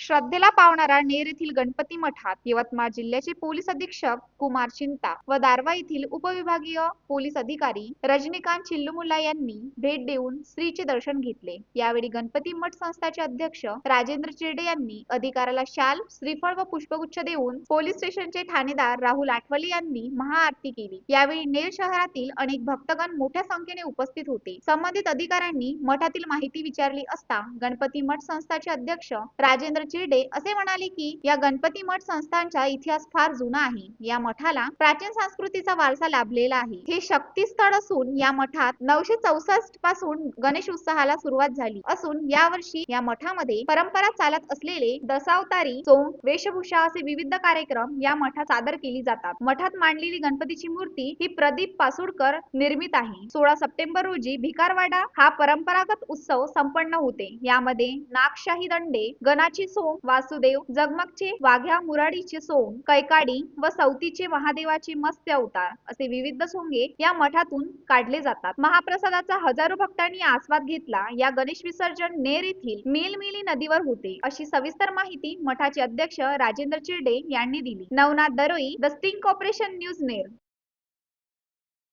श्रद्धेला पावणारा नेर येथील गणपती मठात यवतमाळ जिल्ह्याचे पोलीस अधीक्षक कुमार चिंता व दारवा येथील उपविभागीय पोलीस अधिकारी रजनीकांत चिल्लुमुल्ला यांनी भेट देऊन श्रीचे दर्शन घेतले. यावेळी गणपती मठ संस्थाचे अध्यक्ष राजेंद्र चिरडे यांनी अधिकाऱ्याला शाल श्रीफळ व पुष्पगुच्छ देऊन पोलीस स्टेशनचे ठाणेदार राहुल आठवले यांनी महाआरती केली. यावेळी नेर शहरातील अनेक भक्तगण मोठ्या संख्येने उपस्थित होते. संबंधित अधिकाऱ्यांनी मठातील माहिती विचारली असता गणपती मठ संस्थाचे अध्यक्ष राजेंद्र शिर्डे असे म्हणाले की या गणपती मठ संस्थांचा इतिहास फार जुना आहे. या मठाला प्राचीन संस्कृतीचा वारसा लाभलेला आहे. हे शक्ती स्थळ असून या मठात नऊशे चौसष्टपासून गणेश उत्सवाला सुरुवात झाली असून यावर्षी या मठामध्ये परंपरा चालत असलेले दशावतारी सोंग वेशभूषा असे विविध कार्यक्रम या मठात सादर केली जातात. मठात मांडलेली गणपतीची मूर्ती ही प्रदीप पासुडकर निर्मित आहे. सोळा सप्टेंबर रोजी भिकारवाडा हा परंपरागत उत्सव संपन्न होते. यामध्ये नागशाही दंडे गणाची सोंग वासुदेव जगमगचे वाघ्या मुराडीचे सोंग कैकाडी व सवतीचे महादेवाचे मत्स्य अवतार असे विविध सोंगे या मठातून काढले जातात. महाप्रसादाचा हजारो भक्तांनी आस्वाद घेतला. या गणेश विसर्जन नेर येथील मेलमेली नदीवर होते अशी सविस्तर माहिती मठाचे अध्यक्ष राजेंद्र चिरडे यांनी दिली. Navnath Daroi the sting corporation news Ner.